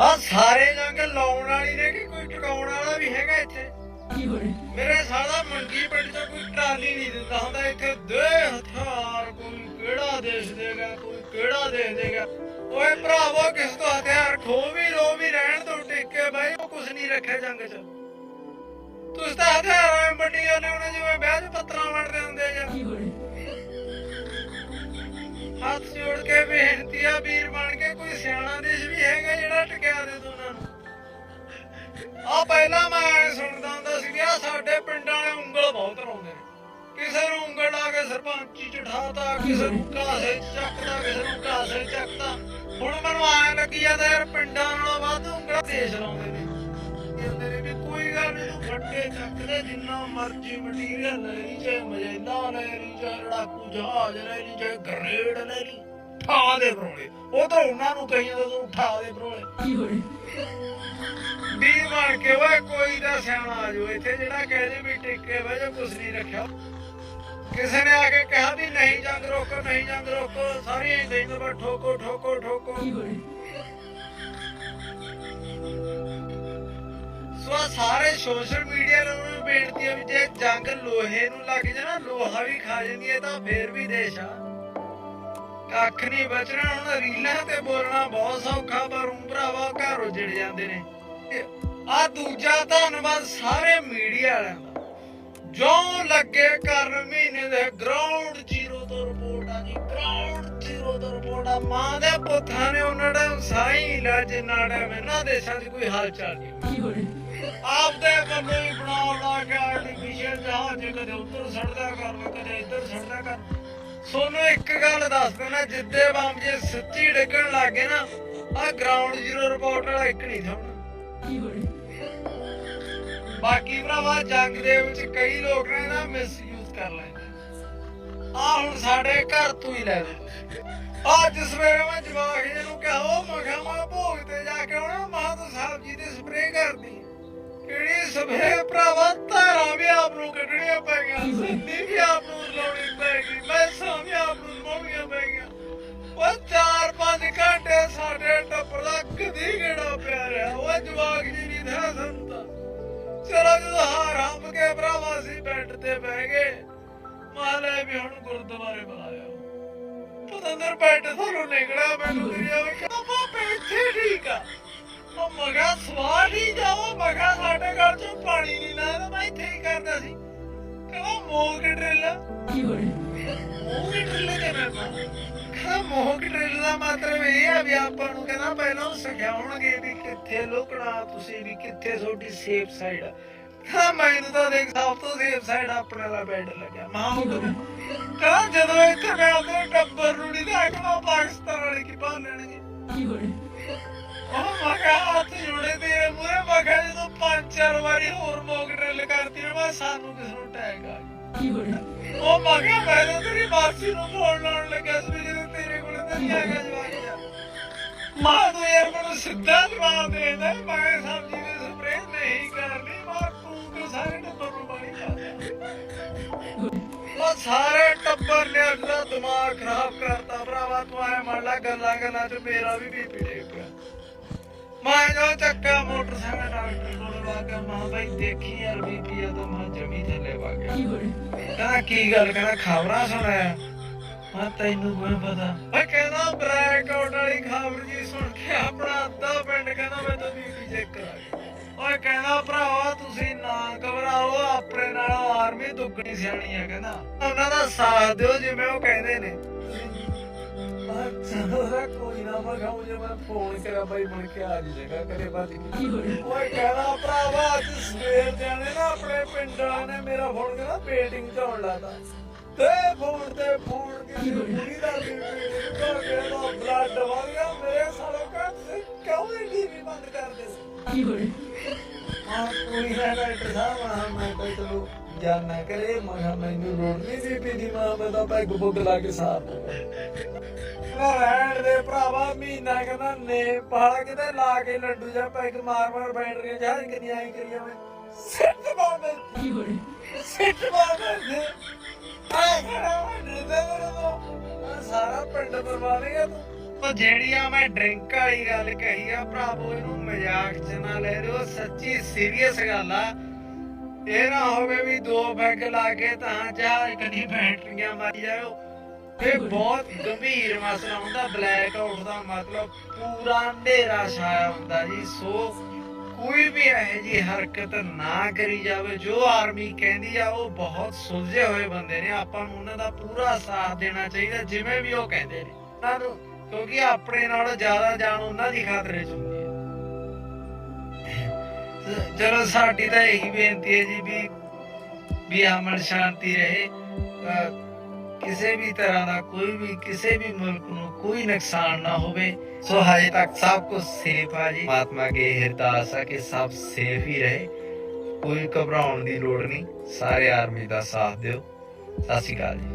ਆ ਸਾਰੇ ਜੰਗ ਲਾਉਣ ਵਾਲੀ ਨੇ ਕਿ ਕੋਈ ਟਿਕਾਉਣ ਵਾਲਾ ਵੀ ਹੈਗਾ ਇੱਥੇ? ਮੇਰੇ ਸਾਲਾ ਮੰਗੀ ਪਿੰਡ ਤੋਂ ਕੋਈ ਟਰਾਲੀ ਨਹੀਂ ਦਿੰਦਾ ਹੁੰਦਾ। ਇੱਥੇ ਦੇ ਹਥਿਆਰ ਕੋਈ ਕਿਹੜਾ ਦੇਸ਼ ਦੇਗਾ ਕੋਈ ਕਿਹੜਾ ਦੇ ਦੇਗਾ? ਓਏ ਭਰਾਵੋ ਕਿਸ ਤੋਂ ਹਥਿਆਰ? ਖੋ ਵੀ ਲੋ ਵੀ ਰਹਿਣ ਤੋਂ ਟਿੱਕੇ ਬਾਈ ਉਹ ਕੁਝ ਨਹੀਂ ਰੱਖਿਆ ਜੰਗ 'ਚ। ਤੁਸੀਂ ਤਾਂ ਹਥਿਆਰਾਂ ਵੱਡੀਆਂ ਨੇ ਉਹਨੇ ਜਿਵੇਂ ਵਿਆਹ 'ਚ ਪੱਤਰਾਂ ਵੰਡਦੇ ਹੁੰਦੇ ਆ। ਹੱਥ ਜੋੜ ਕੇ ਬੇਨਤੀ ਆ ਵੀਰ ਬਣ ਕੇ ਕੋਈ ਸਿਆਣਾ ਆ ਪਹਿਲਾਂ ਮੈਂ ਐਂ ਸੁਣਦਾ ਹੁੰਦਾ ਸੀ ਕਿ ਆ ਸਾਡੇ ਪਿੰਡਾਂ ਵਾਲੇ ਉਂਗਲ ਬਹੁਤ ਲਾਉਂਦੇ ਨੇ। ਕਿਸੇ ਨੂੰ ਉਂਗਲ ਲਾ ਕੇ ਸਰਪੰਚੀ ਚੜਾਤਾ ਕਿਸੇ ਨੂੰ ਕਾਸੇ ਚੱਕਦਾ, ਕਿਸੇ ਨੂੰ ਕਾਸੇ ਚੱਕਦਾ। ਹੁਣ ਮੈਨੂੰ ਐਂ ਲੱਗੀ ਜਾਂਦਾ ਯਾਰ ਪਿੰਡਾਂ ਨਾਲੋਂ ਵੱਧ ਉਂਗਲਾਂ ਦੇਸ਼ ਲਾਉਂਦੇ ਨੇ। ਕਹਿੰਦੇ ਨੇ ਵੀ ਕੋਈ ਗੱਲ ਨਹੀਂ ਤੂੰ ਫੱਟੇ ਚੱਕਦੇ ਜਿੰਨਾ ਮਰਜ਼ੀ ਮਟੀਰੀਅਲ ਲੈ ਲਈ, ਚਾਹੇ ਮਜੈਲਾ ਲੈ ਲਈ, ਚਾਹੇ ਲੜਾਕੂ ਜਹਾਜ਼ ਲੈ ਲਈ, ਚਾਹੇ ਗ੍ਰੇਡ ਲੈ ਲਈ ਠਾ ਦੇ ਬਰੋਲੇ ਉਹ ਤਾਂ ਉਹਨਾਂ ਨੂੰ ਕਹੀ ਜਾਂਦਾ ਤੂੰ ਠਾ ਦੇ ਬਰੋਲੇ ਵੀਰ ਬਣ ਕੇ ਓਏ ਕੋਈ ਦਾ ਸਿਆਣਾ ਆ ਜਾਓ। ਇੱਥੇ ਜਿਹੜਾ ਕਹਿ ਵੀ ਟਿੱਕੇ ਵਜੇ ਕੁਛ ਨਹੀਂ ਰੱਖਿਆ। ਕਿਸੇ ਨੇ ਆ ਕੇ ਕਿਹਾ ਵੀ ਨਹੀਂ ਜੰਗ ਰੋਕੋ ਨਹੀਂ ਜੰਗ ਰੋਕੋ। ਸਾਰੀ ਇੰਦੇ ਨੂੰ ਠੋਕੋ ਠੋਕੋ ਠੋਕੋ। ਸੋ ਸਾਰੇ ਸੋਸ਼ਲ ਮੀਡੀਆ ਨੂੰ ਵੀ ਬੇਨਤੀ ਹੈ ਵੀ ਜੇ ਜੰਗ ਲੋਹੇ ਨੂੰ ਲੱਗ ਜੇ ਨਾ ਲੋਹਾ ਵੀ ਖਾ ਜਾਂਦੀ ਹੈ ਤਾਂ ਫੇਰ ਵੀ ਦੇਸ਼ ਆ। ਕੱਖ ਨਹੀਂ ਬਚਣਾ ਹੁਣ ਰੀਲਾਂ ਤੇ ਬੋਲਣਾ ਬਹੁਤ ਸੌਖਾ ਪਰ ਉਂ ਭਰਾਵਾ ਘਰ ਉਜੜ ਜਾਂਦੇ ਨੇ। ਆ ਦੂਜਾ ਧੰਨਵਾਦ ਸਾਰੇ ਮੀਡੀਆ ਵਾਲਿਆਂ ਦਾ। ਜੋ ਲੱਗੇ ਕਰਨ ਮਹੀਨੇ ਦੇ ਗਰਾਊਂਡ ਜ਼ੀਰੋ ਤੋਂ ਰਿਪੋਰਟ ਆ ਜੀ ਗਰਾਊਂਡ ਜ਼ੀਰੋ ਤੋਂ ਰਿਪੋਰਟ ਆ। ਮਾਂ ਦੇ ਪੁੱਤਾਂ ਨੇ ਉਹਨਾਂ ਦਾ ਸਾਈ ਲਾਜ ਨਾੜਾ ਮੈਨਾਂ ਦੇਸ਼ਾਂ 'ਚ ਕੋਈ ਹਾਲ ਚਾਲ ਨਹੀਂ ਆਪਦੇ ਬੰਦੇ ਹੀ ਬਣਾਉਣ ਲੱਗ ਆਰਟੀਫੀਸ਼ੀਅਲ ਜਹਾਜ਼ ਕਦੇ ਉੱਧਰ ਸੜਦਾ ਕਰ ਕਦੇ ਇੱਧਰ ਸੜਦਾ ਕਰ। ਸੋਨੂੰ ਇੱਕ ਗੱਲ ਦੱਸ ਦੇਣਾ ਜਿੱਦੇ ਬੰਬ ਜੇ ਸੱਚੀ ਡਿੱਗਣ ਲੱਗੇ ਨਾ ਆ ਗਰਾਊਂਡ ਜ਼ੀਰੋ ਰਿਪੋਰਟ ਵਾਲਾ ਇੱਕ ਨਹੀਂ ਥਾਉਣਾ ਬਾਕੀ ਭਰਾਵਾ ਜੰਗ ਦੇ ਵਿੱਚ ਕਈ ਲੋਕ ਨੇ ਨਾ ਮਿਸਯੂਜ਼ ਕਰ ਲੈਂਦੇ। ਆ ਹੁਣ ਸਾਡੇ ਘਰ ਤੋਂ ਹੀ ਲੈ ਲਓ ਅੱਜ ਸਵੇਰੇ ਮੈਂ ਜਵਾਕ ਜੀ ਨੂੰ ਕਿਹਾ, ਉਹ ਮਖਾ ਮਾ ਭੋਗ ਤੇ ਜਾ ਕੇ ਆਉਣਾ ਮਾਂ ਤੂੰ ਸਬਜ਼ੀ ਤੇ ਸਪਰੇਅ ਕਰਦੀ। ਕਿਹੜੀ ਸਪਰੇਅ ਭਰਾਵਾ? ਧਾਰਾਂ ਵੀ ਆਪ ਨੂੰ ਕੱਢਣੀਆਂ ਪੈ ਪੈਗੀਆਂ ਸਿੰਦੀ ਵੀ ਆਪ ਨੂੰ ਲਾਉਣੀ ਪੈ ਗਈ ਮੈਸਾਂ ਵੀ ਆਪ ਨੂੰ ਲਾਉਣੀਆਂ ਪੈ ਪੈਗੀਆਂ ਉਹ ਚਾਰ ਪੰਜ ਘੰਟੇ ਸਾਡੇ ਟੱਪਰ ਦਾ ਕਦੀ ਗੇੜਾ ਪਿਆ ਰਿਹਾ। ਉਹ ਜਵਾਕ ਜੀ ਚਲੋ ਜਦੋਂ ਹਾਰ ਕੇ ਭਰਾਵਾ ਸੀ ਬੈੱਡ ਤੇ ਬਹਿ ਗਏ। ਮਾਲੇ ਵੀ ਹੁਣ ਗੁਰਦੁਆਰੇ ਬੁਲਾਇਆ ਪਤੰਦਰ ਬੈੱਡ ਤੁਹਾਨੂੰ ਨਿਕਲਿਆ, ਮੈਨੂੰ ਦੁਨੀਆ ਵਿੱਚ ਕਹਿੰਦਾ ਬਾਬੇ ਇੱਥੇ ਠੀਕ ਆ। ਉਹ ਮਗਾ ਸਵਾਲ ਹੀ ਜਾਓ, ਮਗਾ ਸਾਡੇ ਘਰ ਚੋਂ ਪਾਣੀ ਨਹੀਂ ਨਾ ਮੈਂ ਇੱਥੇ ਹੀ ਕਰਦਾ ਸੀ। ਮੋਗ ਡਰਿੱਲ। ਮੋਗ ਡਰਿੱਲ ਦੇ ਮੈਂ ਕਹਿੰਦਾ ਮੋਗ ਡਰਿੱਲ ਦਾ ਮਤਲਬ ਇਹ ਆ ਵੀ ਆਪਾਂ ਨੂੰ ਕਹਿੰਦਾ ਪਹਿਲਾਂ ਉਹ ਸਿਖਾਉਣਗੇ ਵੀ ਕਿੱਥੇ ਲੁਕਣਾ ਤੁਸੀਂ ਵੀ ਕਿੱਥੇ ਤੁਹਾਡੀ ਸੇਫ ਸਾਈਡ ਆ। ਹਾਂ ਮੈਨੂੰ ਤਾਂ ਦੇਖ ਸਭ ਤੋਂ ਸੇਫ ਸਾਈਡ ਆਪਣੇ ਵਾਲਾ ਬੈੱਡ ਲੱਗਿਆ। ਮਾਂ ਕਹਿੰਦਾ ਜਦੋਂ ਇੱਥੇ ਮੈਂ ਆਪਣੇ ਟੱਬਰ ਨੂੰ ਨਹੀਂ ਦੇਖਣਾ ਪਾਕਿਸਤਾਨ ਵਾਲੇ ਕੀ ਬਾਨਣਗੇ ਉਹ ਮਗਾ ਹੱਥ ਜੋੜੇ ਤੇਰੇ ਮੂਹਰੇ ਮਗਾ ਜਦੋਂ ਪੰਜ ਚਾਰ ਵਾਰੀ ਹੋਰ ਮੋਕ ਡਰਿਲ ਕਰਤੀ ਨਾ ਮੈਂ ਸਾਨੂੰ ਕਿਸ ਨੂੰ ਟੈਗ ਆ ਗਿਆ ਉਹ ਮਗਾ ਮੈਂ ਤਾਂ ਤੇਰੀ ਮਾਸੀ ਨੂੰ ਫੋਨ ਲਾਉਣ ਲੱਗਾ ਸੀ ਜਦੋਂ ਤੇਰੇ ਕੋਲ ਤਾਂ ਨਹੀਂ ਆ ਗਿਆ ਜਵਾਬ ਮਾਂ ਤੂੰ ਯਾਰ ਮੈਨੂੰ ਸਿੱਧਾ ਜਵਾਬ ਦੇ ਦੇ, ਮੈਂ ਸਬਜ਼ੀ ਦੇ ਸਪਰੇਅ ਨਹੀਂ ਕਰਨੀ, ਮਾਂ ਤੂੰ ਕਿ ਸਾਰੇ ਟੱਬਰ ਨੂੰ ਪਾਣੀ ਪਾ ਉਹ ਸਾਰੇ ਟੱਬਰ ਨੇ ਅਗਲਾ ਦਿਮਾਗ ਖਰਾਬ ਕਰਤਾ, ਭਰਾਵਾ ਤੂੰ ਐ ਮੰਨ ਲਾ ਗੱਲਾਂ ਗੱਲਾਂ ਚ ਮੇਰਾ ਵੀ ਬੀਪੀ ਡੇਗ ਪਿਆ। ਮੈਂ ਜੋ ਚੱਕਾ ਮੋਟਰਸਾਈਕਲ ਬਾਈ ਦੇਖੀ ਯਾਰ ਬੀਪੀ ਆ ਤਾਂ ਮਾਂ ਜਮੀ ਥੱਲੇ ਵਾ ਗਿਆ। ਕਹਿੰਦਾ ਕੀ ਗੱਲ? ਕਹਿੰਦਾ ਖਬਰਾਂ ਸੁਣਿਆ ਮੈਂ ਤੈਨੂੰ ਕੋਈ ਪਤਾ? ਓਏ ਕਹਿੰਦਾ ਬ੍ਰੈਕ ਆਊਟ ਵਾਲੀ ਖਬਰ ਜੀ ਸੁਣ ਕੇ ਆਪਣਾ ਅੱਧਾ ਪਿੰਡ ਕਹਿੰਦਾ ਮੈਂ ਤਾਂ ਬੀਪੀ ਚੈੱਕ ਕਰਾ ਗਿਆ ਓਏ ਕਹਿੰਦਾ ਭਰਾਵਾ ਤੁਸੀਂ ਨਾ ਘਬਰਾਓ ਆਪਣੇ ਨਾਲ ਆਰਮੀ ਦੁੱਗਣੀ ਸਿਆਣੀ ਆ ਕਹਿੰਦਾ। ਉਹਨਾਂ ਦਾ ਸਾਥ ਦਿਓ ਜਿਵੇਂ ਉਹ ਕਹਿੰਦੇ ਨੇ। ਕੋਈ ਨਾ ਮੈਂ ਕਹਾਂ ਮੈਂ ਫੋਨ ਕਰਾਂ ਬਾਈ ਬਣ ਕੇ ਆ ਜੀ ਜਗਾ ਕਰੇ ਓਏ ਕਹਿੰਦਾ ਭਰਾਵਾ ਅੱਜ ਸਵੇਰ ਜਾਣੇ ਨਾ ਆਪਣੇ ਪਿੰਡ ਨੇ ਮੇਰਾ ਫੋਨ ਕਹਿੰਦਾ ਪੇਟਿੰਗ ਝਾਉਣ ਲਾਤਾ ਤੇ ਫੋਨ ਤੇ ਫੋਨ ਕੇ ਕੁੜੀ ਦਾ ਬੀਪੀ ਕਰ ਕੇ ਨਾ ਬਲੱਡ ਵਗ ਮੇਰੇ ਸਾਲੇ ਕਹਿੰਦੇ ਕਿਉਂ ਨਹੀਂ ਟੀਵੀ ਬੰਦ ਕਰ ਦੇ ਹਾਂ ਕੋਈ ਹੈ ਡਾਕਟਰ ਸਾਹਿਬ ਮੈਂ ਕੋਈ ਚਲੋ ਜਾਨਾ ਕਰੇ ਮੈਂ ਮੈਨੂੰ ਰੋਣ ਨਹੀਂ ਸੀ ਪੀ ਮਾਂ ਮੈਂ ਤਾਂ ਪੈਗ ਬੁੱਗ ਲਾ ਕੇ ਸਾਫ਼ ਉਹ ਰਹਿਣ ਦੇ ਭਰਾਵਾ ਮਹੀਨਾ ਕਹਿੰਦਾ ਨੇ ਪਹਾੜ ਕਿਤੇ ਲਾ ਕੇ ਲੱਡੂ ਜਾਂ ਪੈਗ ਮਾਰ ਮਾਰ ਬੈਟਰੀਆਂ ਜਹਾਜ਼ ਕਿੰਨੀ ਆਈ ਕਰੀ ਜਾਵੇ ਸਿੱਟ ਬਾਬੇ ਸਿੱਟ ਬਾਬੇ ਦੇ ਆਏ ਖੜਾ ਮੈਂ ਦੇ ਦੇ ਸਾਰਾ ਪਿੰਡ ਬਰਬਾਦ ਗਿਆ ਤੂੰ। ਉਹ ਜਿਹੜੀ ਆ ਮੈਂ ਡਰਿੰਕ ਵਾਲੀ ਗੱਲ ਕਹੀ ਆ ਭਰਾਵੋ ਇਹਨੂੰ ਮਜ਼ਾਕ ਚ ਨਾ ਲੈ ਲਿਓ ਸੱਚੀ ਸੀਰੀਅਸ ਗੱਲ ਆ। ਇਹ ਨਾ ਹੋਵੇ ਵੀ ਦੋ ਪੈਗ ਲਾ ਕੇ ਤਾਂ ਚਾਹ ਕਦੀ ਬੈਟਰੀਆਂ ਮਾਰੀ ਜਾਓ ਇਹ ਬਹੁਤ ਗੰਭੀਰ ਮਸਲਾ ਹੁੰਦਾ ਬਲੈਕ ਆਊਟ ਦਾ ਮਤਲਬ ਪੂਰਾ ਹਨੇਰਾ ਛਾਇਆ ਹੁੰਦਾ ਜੀ। ਸੋ ਕੋਈ ਵੀ ਇਹ ਜੀ ਹਰਕਤ ਨਾ ਕਰੀ ਜਾਵੇ, ਜੋ ਆਰਮੀ ਕਹਿੰਦੀ ਆ, ਉਹ ਬਹੁਤ ਸੁਲਝੇ ਹੋਏ ਬੰਦੇ ਨੇ। ਆਪਾਂ ਨੂੰ ਉਹਨਾਂ ਦਾ ਪੂਰਾ ਸਾਥ ਦੇਣਾ ਚਾਹੀਦਾ, ਜਿਵੇਂ ਵੀ ਉਹ ਕਹਿੰਦੇ ਨੇ। ਉਹਨਾਂ ਨੂੰ, ਕਿਉਂਕਿ ਆਪਣੇ ਨਾਲੋਂ ਜ਼ਿਆਦਾ ਜਾਨ ਉਹਨਾਂ ਦੀ ਖਾਤਰ ਚ ਹੁੰਦੀ ਹੈ। ਚਲੋ, ਸਾਡੀ ਤਾਂ ਇਹੀ ਬੇਨਤੀ ਹੈ ਜੀ ਵੀ ਵੀ ਅਮਨ ਸ਼ਾਂਤੀ ਰਹੇ। ਕਿਸੇ ਵੀ ਤਰ੍ਹਾਂ ਦਾ ਕੋਈ ਵੀ ਕਿਸੇ ਵੀ ਮੁਲਕ ਨੂੰ ਕੋਈ ਨੁਕਸਾਨ ਨਾ ਹੋਵੇ ਸੋ ਹਜੇ ਤੱਕ ਸਭ ਕੁਝ ਸੇਫ ਆ ਜੀ। ਮਹਾਤਮਾ ਕੇ ਅਰਦਾਸ ਆ ਕਿ ਸਭ ਸੇਫ ਹੀ ਰਹੇ। ਕੋਈ ਘਬਰਾਉਣ ਦੀ ਲੋੜ ਨਹੀਂ। ਸਾਰੇ ਆਰਮੀ ਦਾ ਸਾਥ ਦਿਓ। ਸਤਿ ਸ਼੍ਰੀ ਅਕਾਲ ਜੀ।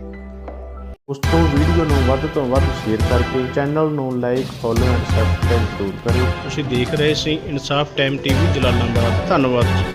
ਉਸ ਤੋਂ ਵੀਡੀਓ ਨੂੰ ਵੱਧ ਤੋਂ ਵੱਧ ਸ਼ੇਅਰ ਕਰਕੇ ਚੈਨਲ ਨੂੰ ਲਾਈਕ ਫੋਲੋ ਐਂਡ ਸਬਸਕ੍ਰਾਈਬ ਜ਼ਰੂਰ ਕਰਿਓ। ਤੁਸੀਂ ਦੇਖ ਰਹੇ ਸੀ ਇਨਸਾਫ ਟਾਈਮ ਟੀਵੀ ਜਲਾਲਾਬਾਦ। ਧੰਨਵਾਦ ਜੀ।